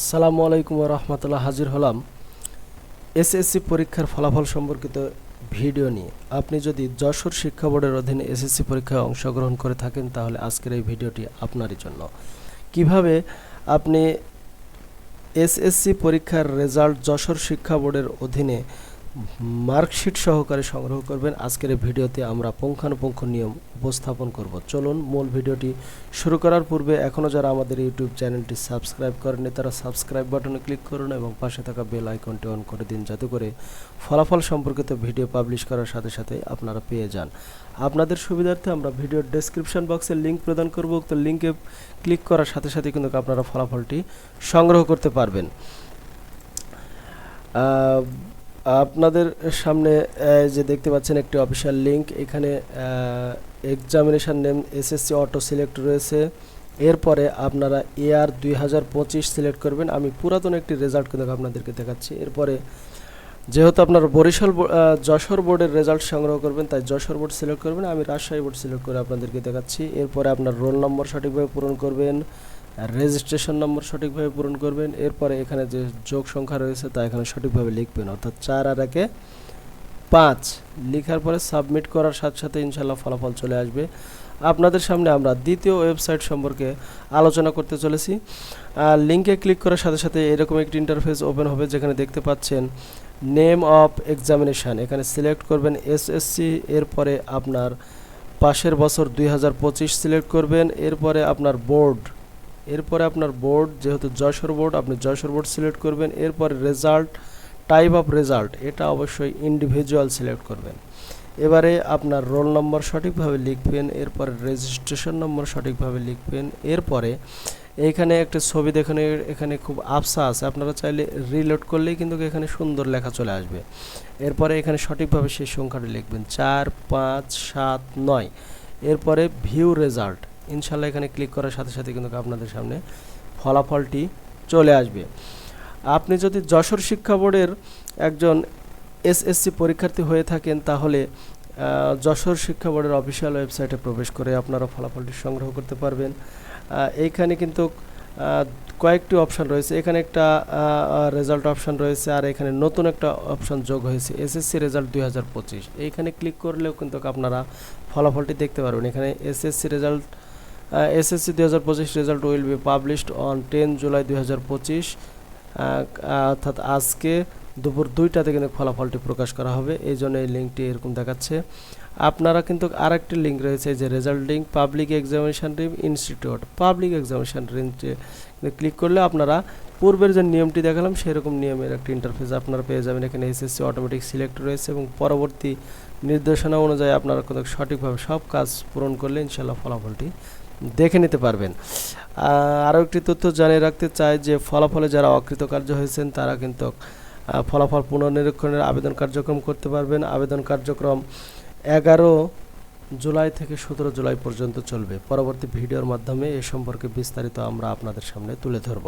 আসসালামু আলাইকুম রহমতুল্লাহ, হাজির হলাম এসএসসি পরীক্ষার ফলাফল সম্পর্কিত ভিডিও নিয়ে। আপনি যদি যশোর শিক্ষা বোর্ডের অধীনে এসএসসি পরীক্ষায় অংশগ্রহণ করে থাকেন, তাহলে আজকের এই ভিডিওটি আপনারই জন্য। কীভাবে আপনি এসএসসি পরীক্ষার রেজাল্ট যশোর শিক্ষা বোর্ডের অধীনে মার্কশিট সহকারে সংগ্রহ করবেন। আজকের ভিডিওতে আমরা পুঙ্খানুপুঙ্খ নিয়ম উপস্থাপন করব। চলুন মূল ভিডিওটি শুরু করার পূর্বে এখনও যারা আমাদের ইউটিউব চ্যানেলটি সাবস্ক্রাইব করেনি তারা সাবস্ক্রাইব বাটনে ক্লিক করুন এবং পাশে থাকা বেল আইকনটি অন করে দিন, যাতে করে ফলাফল সম্পর্কিত ভিডিও পাবলিশ করার সাথে সাথে আপনারা পেয়ে যান। আপনাদের সুবিধার্থে আমরা ভিডিওর ডেসক্রিপশন বক্সে লিঙ্ক প্রদান করব। উক্ত লিঙ্কে ক্লিক করার সাথে সাথে কিন্তু আপনারা ফলাফলটি সংগ্রহ করতে পারবেন। আপনাদের সামনে যে দেখতে পাচ্ছেন একটি অফিসিয়াল লিঙ্ক এখানে examination name SSC auto select রয়েছে। এরপরে আপনারা এআর দুই হাজার পঁচিশ সিলেক্ট করবেন। আমি পুরাতন একটি রেজাল্ট কিন্তু আপনাদেরকে দেখাচ্ছি। এরপরে যেহেতু আপনার বরিশাল যশোর বোর্ডের রেজাল্ট সংগ্রহ করবেন, তাই যশোর বোর্ড সিলেক্ট করবেন। আমি রাজশাহী বোর্ড সিলেক্ট করে আপনাদেরকে দেখাচ্ছি। এরপরে আপনার রোল নম্বর সঠিকভাবে পূরণ করবেন। রেজিস্ট্রেশন নম্বর সঠিকভাবে পূরণ করবেন, এরপরে এখানে যে যোগ সংখ্যা রয়েছে তা এখানে সঠিকভাবে লিখবেন। অর্থাৎ চার আর একে পাঁচ লিখার পরে সাবমিট করার সাথে সাথে ইনশাল্লাহ ফলাফল চলে আসবে। আপনাদের সামনে আমরা দ্বিতীয় ওয়েবসাইট সম্পর্কে আলোচনা করতে চলেছি। আর লিঙ্কে ক্লিক করার সাথে সাথে এরকম একটি ইন্টারফেস ওপেন হবে যেখানে দেখতে পাচ্ছেন নেম অফ এক্সামিনেশান এখানে সিলেক্ট করবেন এসএসসি এরপরে আপনার পাশের বছর দুই হাজার পঁচিশ সিলেক্ট করবেন, এরপরে আপনার বোর্ড এরপরে আপনার বোর্ড যেহেতু যশোর বোর্ড আপনি যশোর বোর্ড সিলেক্ট করবেন। এরপরে রেজাল্ট টাইপ অফ রেজাল্ট এটা অবশ্যই ইন্ডিভিজুয়াল সিলেক্ট করবেন। এবারে আপনার রোল নম্বর সঠিকভাবে লিখবেন, এরপরে রেজিস্ট্রেশন নম্বর সঠিকভাবে লিখবেন, এরপরে এইখানে একটা ছবি দেখানে এখানে খুব আফসা আছে। আপনারা চাইলে রিলোড করলেই কিন্তু এখানে সুন্দর লেখা চলে আসবে। এরপরে এখানে সঠিকভাবে সেই সংখ্যাটা লিখবেন, চার, পাঁচ, সাত, নয়। এরপরে ভিউ রেজাল্ট ইনশাল্লাহ এখানে ক্লিক করার সাথে সাথে কিন্তু আপনাদের সামনে ফলাফলটি চলে আসবে। আপনি যদি যশোর শিক্ষা বোর্ডের একজন এসএসসি পরীক্ষার্থী হয়ে থাকেন, তাহলে যশোর শিক্ষা বোর্ডের অফিসিয়াল ওয়েবসাইটে প্রবেশ করে আপনারা ফলাফলটি সংগ্রহ করতে পারবেন। এইখানে কিন্তু কয়েকটি অপশন রয়েছে। এখানে একটা রেজাল্ট অপশান রয়েছে আর এখানে নতুন একটা অপশান যোগ হয়েছে, এসএসসি রেজাল্ট দুই হাজার পঁচিশ। এইখানে ক্লিক করলেও কিন্তু আপনারা ফলাফলটি দেখতে পারবেন। এখানে এসএসসি রেজাল্ট এসএসসি দুই হাজার পঁচিশ result will be published on ten July দুই হাজার পঁচিশ। অর্থাৎ আজকে দুপুর দুইটাতে কিন্তু ফলাফলটি প্রকাশ করা হবে। এই জন্য এই লিঙ্কটি এরকম দেখাচ্ছে। আপনারা কিন্তু আরেকটি লিঙ্ক রয়েছে যে রেজাল্ট লিঙ্ক পাবলিক এক্সামিনেশান রিম ইনস্টিটিউট পাবলিক এক্সামিনেশান রিমটি ক্লিক করলে আপনারা পূর্বের যে নিয়মটি দেখালাম, সেরকম নিয়মের একটি ইন্টারফেস আপনারা পেয়ে যাবেন। এখানে এসএসসি অটোমেটিক সিলেক্ট রয়েছে এবং পরবর্তী নির্দেশনা অনুযায়ী আপনারা কিন্তু সঠিকভাবে সব কাজ পূরণ করলে ইনশাল্লাহ ফলাফলটি দেখে নিতে পারবেন। আরও একটি তথ্য জানিয়ে রাখতে চাই যে, ফলাফলে যারা অকৃতকার্য হয়েছেন, তারা কিন্তু ফলাফল পুনর্নিরীক্ষণের আবেদন কার্যক্রম করতে পারবেন। আবেদন কার্যক্রম এগারো জুলাই থেকে সতেরো জুলাই পর্যন্ত চলবে। পরবর্তী ভিডিওর মাধ্যমে এ সম্পর্কে বিস্তারিত আমরা আপনাদের সামনে তুলে ধরব।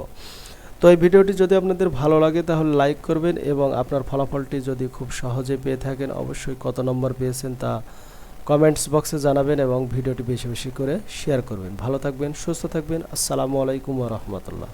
তো এই ভিডিওটি যদি আপনাদের ভালো লাগে, তাহলে লাইক করবেন এবং আপনার ফলাফলটি যদি খুব সহজে পেয়ে থাকেন, অবশ্যই কত নম্বর পেয়েছেন তা কমেন্টস বক্সে জানাবেন এবং ভিডিওটি বেশি বেশি করে শেয়ার করবেন। ভালো থাকবেন, সুস্থ থাকবেন। আসসালামু আলাইকুম রহমতুল্লাহ।